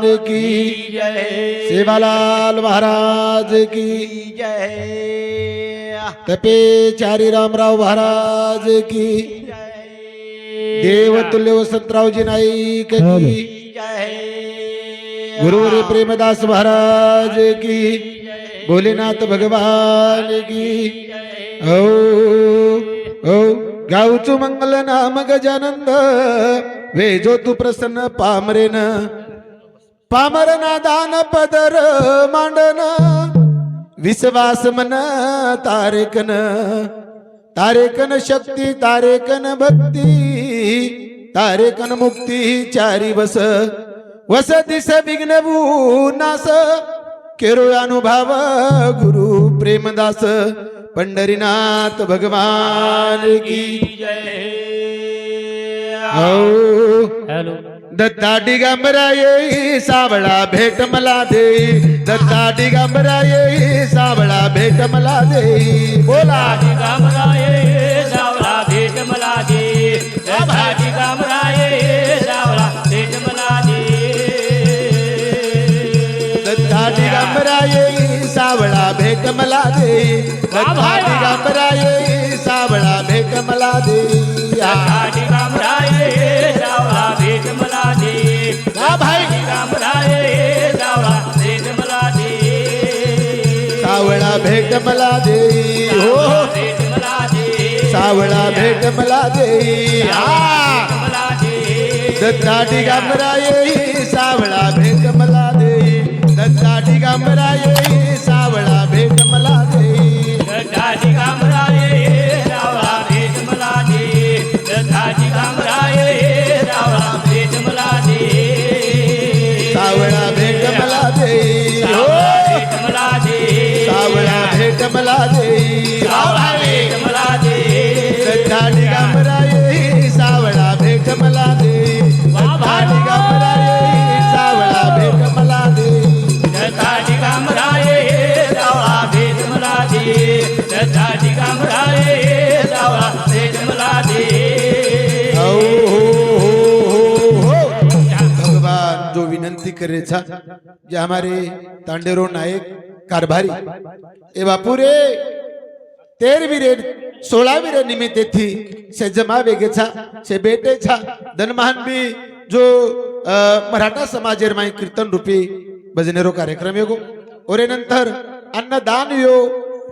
भगवान की जय सेवालाल महाराज की। जय तपे चारी रामराव महाराज की। देवतुल्य वसंतरावजी नाईक की। जय गुरुवर प्रेमदास महाराज की। भोलेनाथ भगवान की। ओ ओ गावचू मंगल नाम गजानंद। वेजो तू प्रसन्न पामरेन पामरना दान पदर मांडन विश्वास मन तारेकन तारेकन शक्ती तारेकन भक्ती तारेकन मुक्ती चारी वस वस दिस विघ्न नास केरो अनुभव गुरु प्रेमदास पंढरीनाथ भगवान की हो. हॅलो दत्ता दिगंबरा येई सावळा भेट मला दे. दत्ता दिगंबरा येई सावळा भेट मला दे. बोला. गामराये सावळा भेट मला दे. दत्ताजी गामराये सावळा भेट मला दे. दत्ता दिगंबरा येई सावळा भेट मला दे. दत्ता दिगंबरा येई सावळा भेट मला दे. दत्ताजी गामराये सावळा भेट मला दे हा भाई गामराये सावळा भेट मला दे. सावळा भेट मला दे. हो भेट मला दे. सावळा भेट मला दे. हा दत्ता दिगंबरा येई सावळा भेट मला दे. दत्ता सावळा भेट जो विनंती करे था जे हमारे तांडेरो नायक कारभारी ए बापू रे तेरवी रे सोळावी रे निमित्ते थी से जमा वेगे छा से बेटे छा धनमान भी जो मराठा समाज माई कीर्तन रूपी भजनेरो कार्यक्रम योगो। और नंतर अन्नदान यो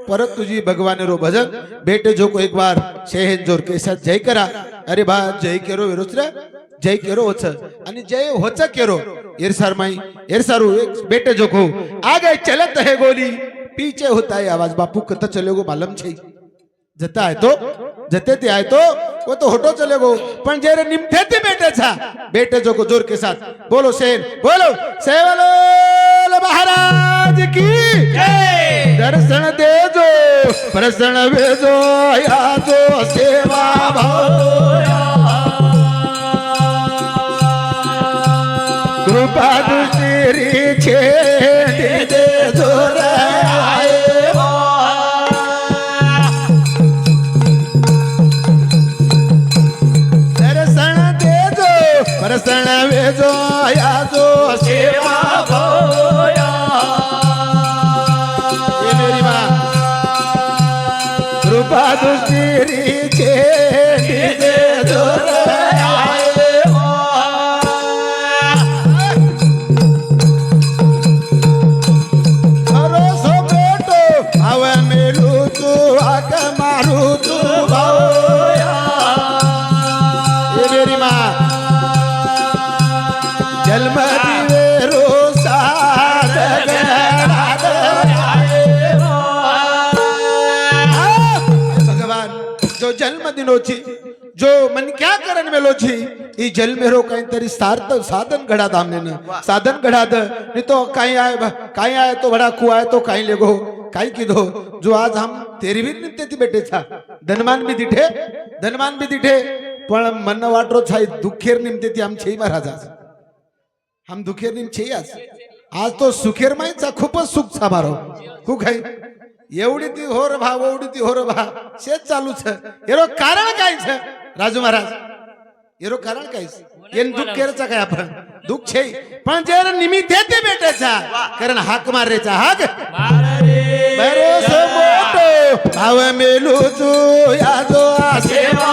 परत तुझी भगवान रो भजन बेटे जो को एक बार शेहन जोर के साथ जय करा। अरे बा जय करो विरोच जय केरो होच आणि जय होच केरो. एरसार माई एरसार बेटे जोखो आगे चलत है गोली. पीछे होता है आवाज बापू कत चले गो मालम छे. जता आहे तो जते ते आहे तो वो तो होटो चले गो. पण जेरे निमथे ते बेटे छा बेटे जोखो जोर के साथ. बोलो सेन बोलो. सेवलो महाराज की दर्शन दे जो प्रसन्न भेजो या तो सेवा भाव. કૃપા દુસરી છે मिलो जो मन क्या करण मेलो छी ही जल मेरो कहीं तरी सार्थ साधन घड़ा दामने साधन घड़ा द. तो कहीं आए कहीं आए तो बड़ा कुआ तो कहीं लेगो. कहीं दो जो आज हम तेरी भी नित्य थी बेटे छा। धनमान भी दिठे? धनमान भी दिठे? पण मन वाटरो छाई दुखेर निमते ती आमचे महाराज हम दुखेर निमचे आज. आज तो सुखेर माईचा खूपच सुख छा मारो. खूप काही एवढी ती होर भा एवढी ती होर भा शेत चालूच. एरो कारण काय राजू महाराज एरो कारण कायच येन दुःख केरचा काय आपण? दुःख छे. पण जे निमित्त ते बेटाचा कारण हाक मारायचा हाक. बरोस भाव मेलू तू या जो आसेवा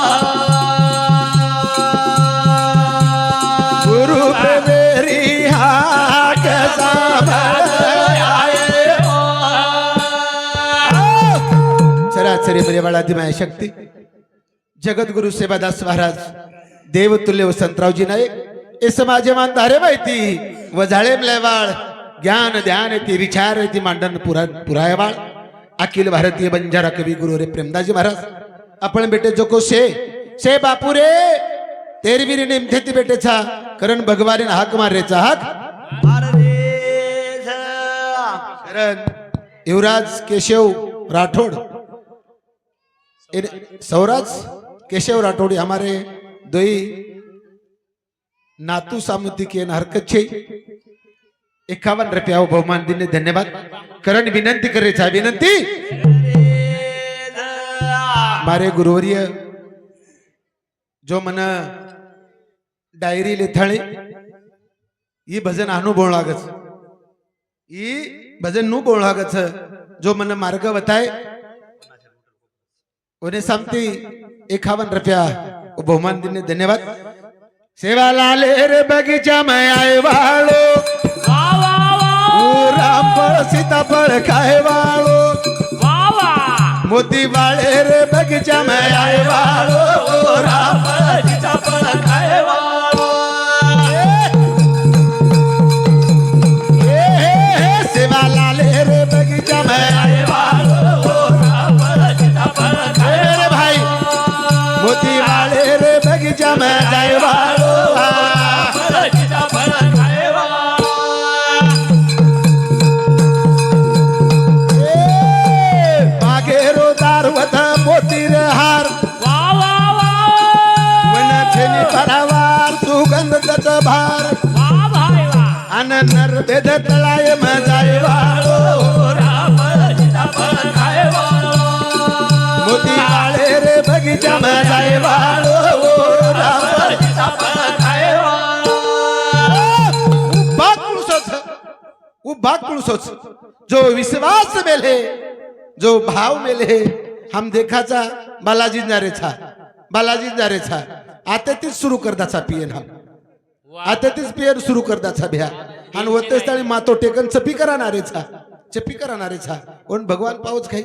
सरासरी पर्यावळाची माया शक्ती जगद्गुरु सेवादास महाराज देवतुल्य वसंतरावजी नाईक हे समाजे मानधारे माहिती वजाळे लेवाळ ज्ञान ध्यान ती विचार ती मांडन पुरा पुरायवाळ अखिल भारतीय बंजारा कवी गुरु रे प्रेमदाजी महाराज आपण बेटे जोको शे शे बापू रे तेरवीरी नेमथे ती बेटेचा करण भगवान हाक मारेचा हाक करण युवराज केशव राठौड़ सौराज केशव राठौड़ी हमारे दई नातू नातू के हरकत छे। एकावन रुपया बहुमान दिन धन्यवाद। करण विनंती करे छा विनंती। मारे गुरुवर्य जो मन डायरी लेथाळे ई भजन आनु बोल लागत। ये भजन नु बोल लागत जो मन मार्ग बताए उन्हें सामती एकावन रुपया बहुमान दिन धन्यवाद सेवा लाले रे बगीचा में आए वालो ओ सीता सीताफळ खाए वालो मोती वाले रे बगीचा में आए वालो ओ रामफळ ए, भार. अन नर भेद तळाय में जाए मोती वाले रे बगीचा में जाए वालो उभा पुरुषोच जो विश्वास मेले जो भाव मेले हम देखाचा बालाजी नारेचा बालाजी नारेचा आता तीच सुरू करदाचा पियन हम आता तीच पियन सुरू करदाचा भ्या आणि होते स्थळी मातो टेकन चपी करणारे छा चपी करणारे छा कोण भगवान पावच काही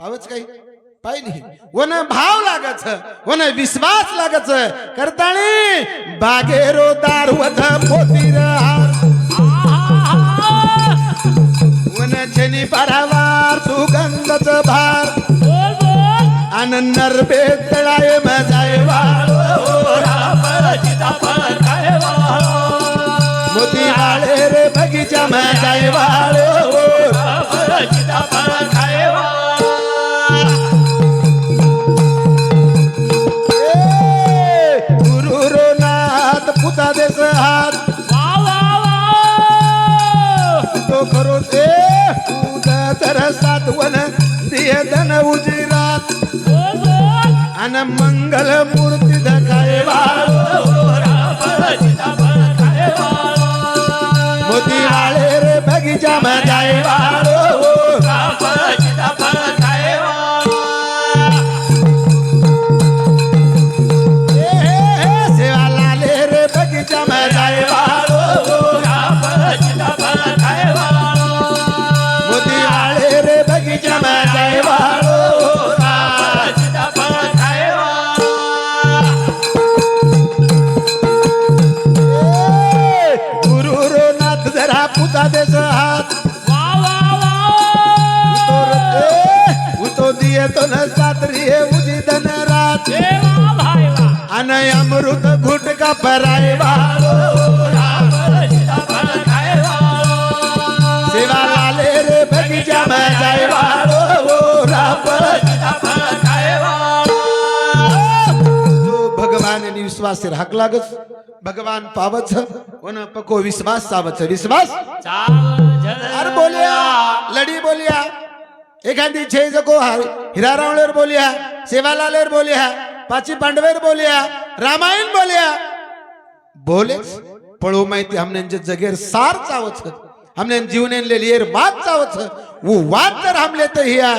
पावच काही पाय नाही. वन भाव लागच. वन विश्वास लागच. करताळी बागेरो दारवत मोतीर हार. वन छनी परावार सुगंधच भार. आनंदर बेतळाय मजाय हो, हो, मोती हो. सातवन दिय धन उजिरात. अन मंगल मूर्ती धकाय वाळो रे बगीचा मजाय अन अमृत घुट का पराय वाळो सेवा लाले रे बगीचा में जाय जो भगवान ने विश्वास राख लागस भगवान पावच वन पको विश्वास सावच विश्वास? अरे बोलिया लडी बोलिया। एखादी छे जको हिरा रावळेर बोलिया सेवालालेर बोलिया। पाची पांडवेर बोलिया रामायण बोलिया. बोलेच पळो माहिती हमने जे जगेर सार चावच हमने जीवने लेलियर वाद चावच वो वाद तर हम लेते हिया.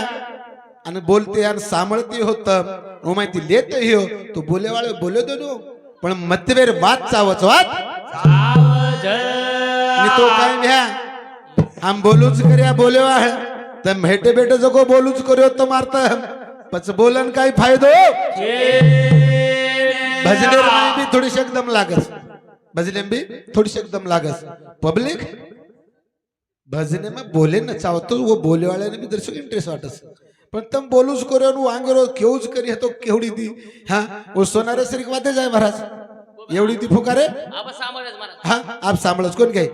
आणि बोलते आणि सांभळते होत वो माहिती लेत ही हो तो बोले वाळे बोले दो नो पण मतवेर वाद चावच वाद मी तो काय भ्या आम बोलूच कर्या बोले वाळ. तर भेटे भेटे जगो बोलूच कर्यो तो मारत. पच बोलन काय फायदो? भजने में भी थोड़ी एकदम लागस. भजने में भी थोड़ी एकदम लागस. पब्लिक भजने में बोले न चाहतो वो बोले वाले ने भी दर्शक इंटरेस्ट वाटस. पण तम बोलूच करो वांगरो केऊच करी तो केवडी दी. हा? वो सोनारे सरी वादे जाय महाराज. एवढी ती फुकारे हा? आप सांभळच. कोण काय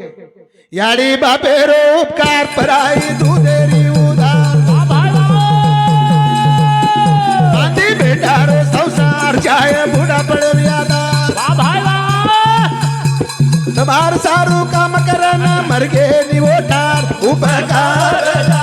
याडी बापे रो उपकार पराई दुधेरी हरचाय बुढ़ा पड़विया दा वाह भाई वाह तबार सारू काम करना मर गए निवोटार उपकार.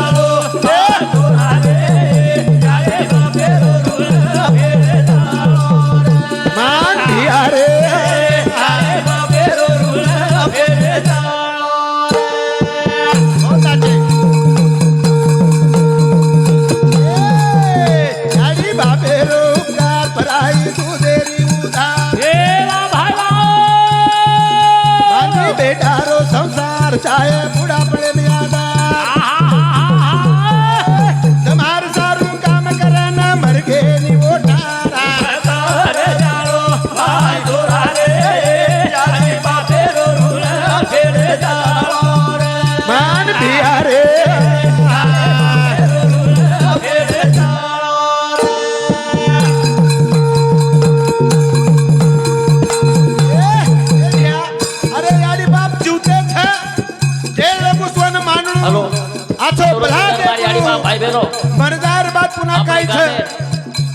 बरदार बात पुन्हा काहीच.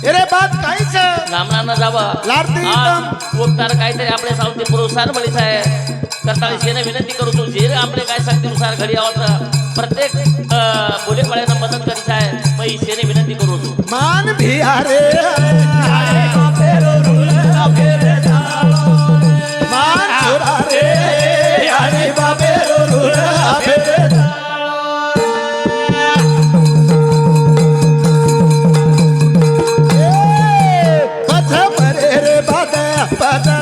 अरे बात काहीच. रामराना जावा लारती उपकार काहीतरी आपले सावते पुरुषार बळी साहेब करता शेने विनंती करू तू. जे आपले काय शक्तीनुसार घडी आवडत प्रत्येक बोलेपाळ्यांना मदत करीत आहे. मग शेने विनंती करू तू. मान भी अरे pata.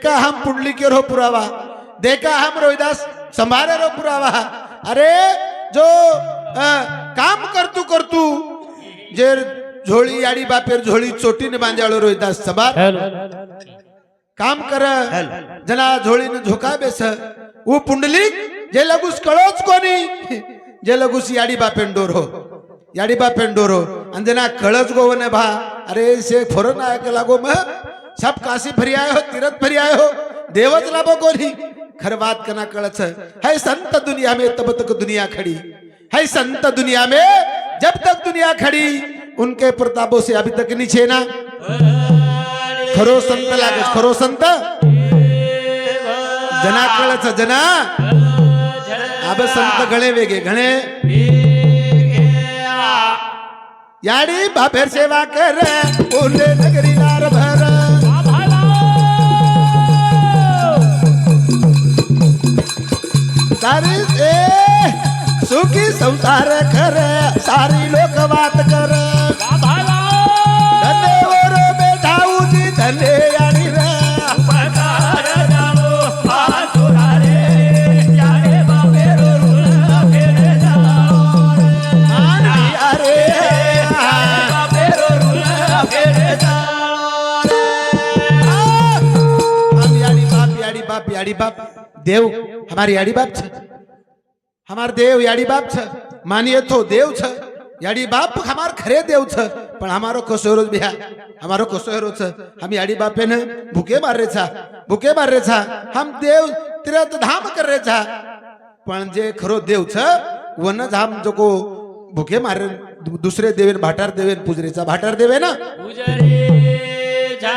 देखा हम पुंडली के रो पुरावा। देखा हम रोहिदास संभारे रो पुरावा। अरे जो अ, काम करतू करतू जे झोळी याडी बापेर झोळी चोटीने बांध्याळो रोहिदास संभार। काम कर जना झोळीने झोका बेस। उ पुंडलिक जे लगूस कळोच कोणी जे लगूस याडी बापेन डोरो। याडी बापेन डोरो। आणि जना कळच गोवने भा। अरे से फोरन नायक लागो म सब काशी फरी आए हो तीरथ फरी आए हो देवच लाभो कोणी खर बात कना कळच है संत दुनिया में तब तक दुनिया खड़ी। है संत दुनिया में जब तक दुनिया खड़ी उनके प्रतापों से अभी तक नीचे ना खरो संत लागत खरो संत। जना कळच जना। अब संत गणे वेगे घणे याडी बापेर सेवा कर ओले नगरी लार भर। संसारी ए सुखी संसार कर सारी लोक वात कर। धने ओरो बेठाऊनी धने आणि बाप। देव हमारी याडी बाप छ। हमार देव याडी बाप छ। मानिए तो देव छ। याडी बाप हमार खरे देव छ। पण हमारो कोसोरो बिहा। हमारो कोसोरो छ। हम याडी बापे न भूखे मार रे छा। भूखे मार रे छा। हम देव तीर्थ धाम कर रे छा। पण जे खरो देव छ वन धाम जो को भूखे मारे दुसरे देवेन भाटार देवेन पुजरेचा भाटार देवे ना?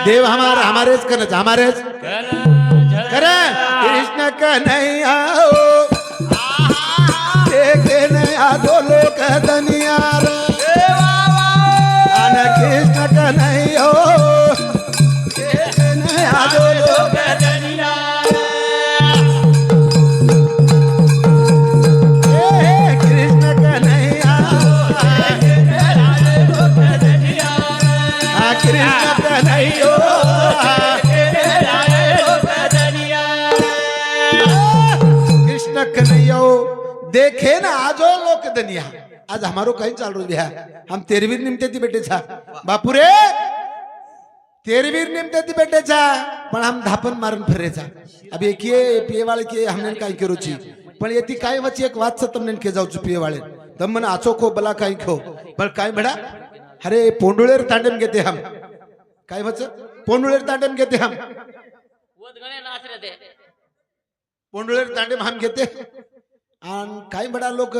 देव हमारा हमारेच करत हमारेच। कर कृष्ण कन्हैया हो नया दो लोक दनिया कृष्ण कन्हैया देखे ना आजो लोक दनिया। आज हमारो कहीं चाल रही है? हम तेरवीर निमते थी बेटे छा। बापू रे तेरवीर निमते थी बेटे छा। पण हम धापन मारन फिरे छा। अब एक ये पिए वाले के हमने काई करो छी पण येती काय वची एक वात से तुमने के जाऊ पिए वाले। तम मन आचो को बला काई खो। पर काय बड़ा अरे पोंडुळेर तांडम घेते हम. काय वच पोंडुळेर तांडम घेते हम. पोंडुळेर तांडम हम घेते. आणि काही बडा लोक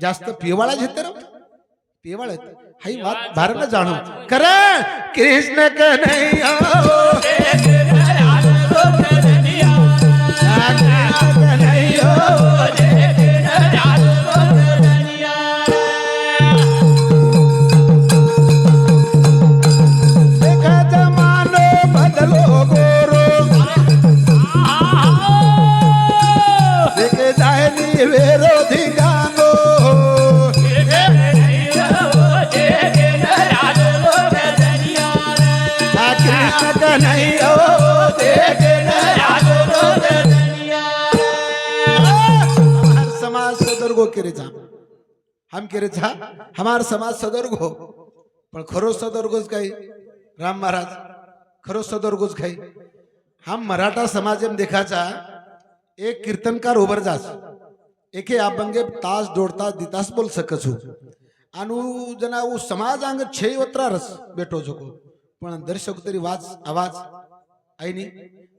जास्त पिवाळा घेते ना पिवाळ हाई वात भारत जाणव कर कृष्ण कन्हैया आखिर हमार समाज सदर्ग हो. पण खरो सदर्गच काही. राम महाराज खरोच सदर्गच काही. हम मराठा समाज देखाचा एक कीर्तनकार उभर जास. एके अभंगे तास दोड दितास बोल सकस हो. अनु जना उ समाज अंग छे ओतरा रस बेटो झोको पण दर्शक तरी वाच आवाज. आईनी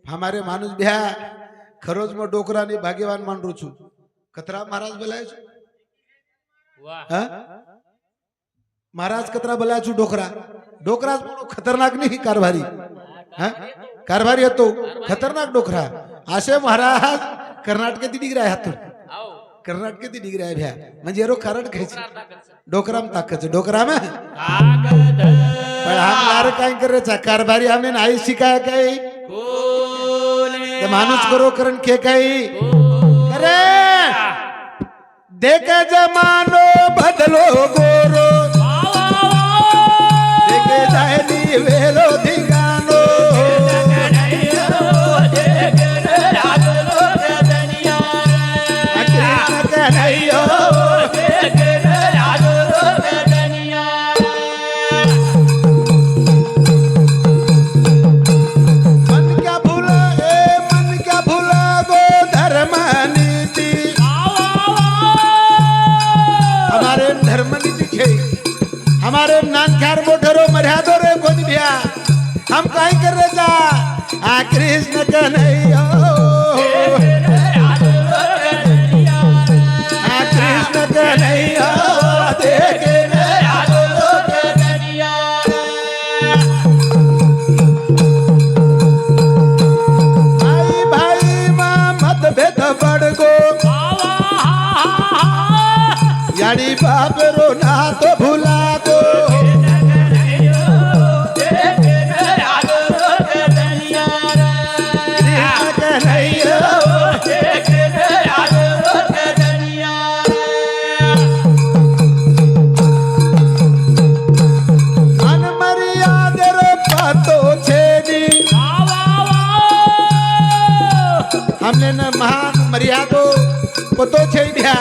हमारे माणूस भ्या खरोज मग डोकराने भाग्यवान मान रोचू कतरा महाराज बोलायचो महाराज कतरा बलाचू डोकरा. डोकराच खतरनाक नाही कारभारी. कारभारी येतो. खतरनाक डोकरा. असे महाराज कर्नाटकातील डिग्री आहे हातून. कर्नाटकातील डिग्री आहे भ्या. म्हणजे रो कारण खायचं. डोकराम डोकरा डोकराम पण आम्हाला काय करायचा? कारभारी आम्ही नाही शिकाय काय माणूस करो करण खे काही. अरे! देख जमानो बदलो गोरो। देखे जायनी वेलो धिगानो। धर्म नीति मोठरो मर्यादो रे कोण भ्या हम काय करायचा आ कृष्ण कन्हैया. मर्यादो पतो छे दिया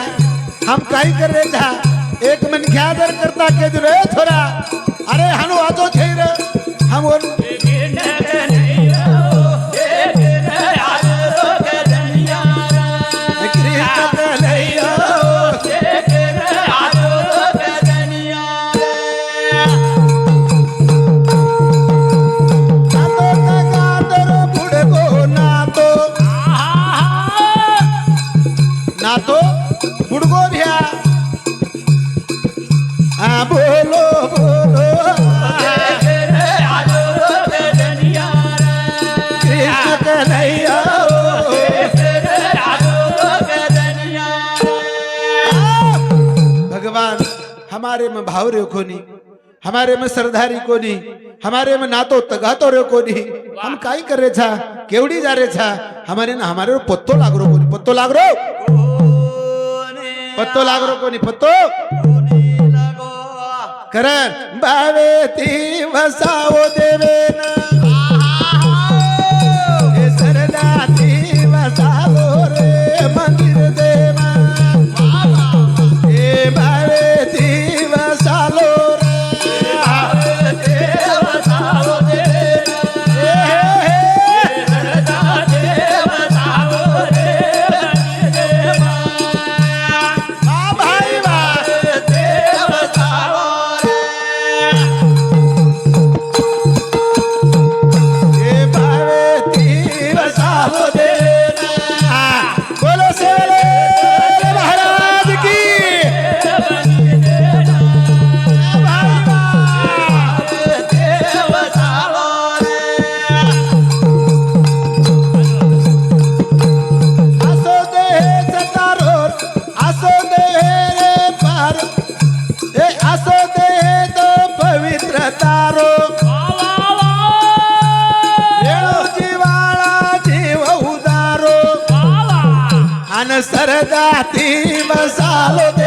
हम काय कर रे था एक मन क्या दर करता के रे थोड़ा अरे हनु आतो छे रे। हम वो हमारे में भाव रे कोनी हमारे में सरदारी कोनी हमारे में नातो तगातो रे कोनी। हम काई कर छा? केवडी जा रे छा? हमारे ना हमारे पत्तो लाग रो कोनी पत्तो लाग रो पत्तो लाग रो कोनी पत्तो? करण बावे ती वसाओ देवे ना। अन सरदा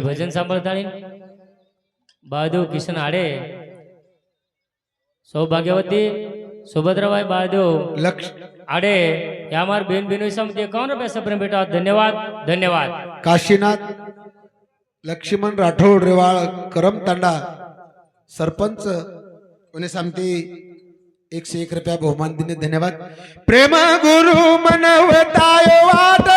भजन सांभाळताळी बाळदेव किशन आडे. सौभाग्यवती सुभद्राबाई बाळदेव लक्ष आडे. या मार बेन बेनोई समिती एकावन्न रुपये प्रेम बेटा? धन्यवाद धन्यवाद. काशीनाथ लक्ष्मण राठोड रेवाळ करम तांडा सरपंच कोणी सांगते एकशे एक रुपया बहुमान दिने धन्यवाद. प्रेम गुरु मनवताय वाट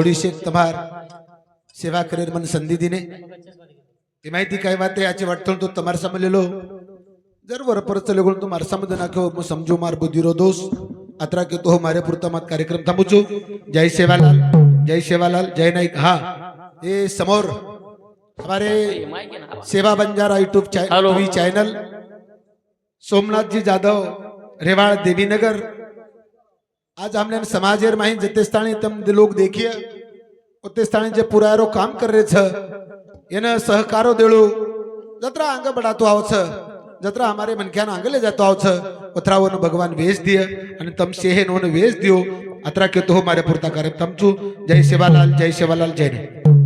थोडीशी तमार सेवा करेल मन संधी दिने ती माहिती काय बात आहे याची वाटतो तो तमार समजलेलो. जर वर परत चले तो मारसामध्ये नाको मग समजू मार बुद्धिरो दोष. अत्रा के तो मारे पुरता मत कार्यक्रम थांबूचो. जय सेवालाल जय सेवालाल जय नाईक. हा हे समोर हमारे ना सेवा बंजारा यूट्यूब चैनल सोमनाथ जी जाधव रेवाड़ देवीनगर. आज हमने समाजेर माही जते स्थानी तम दे लोग देखिए उते स्थानी जे पुरायरो काम कर रहे छ येन सहकारो देळू जत्रा अंग बढातो आव छ जत्रा हमारे मनख्यान अंग ले जातो आव छ उतरावन भगवान वेश दिय आणि तम शेहेन वन वेश दियो अत्रा के तो हमारे पुरता करे तमचू जय सेवालाल जय सेवालाल जय ने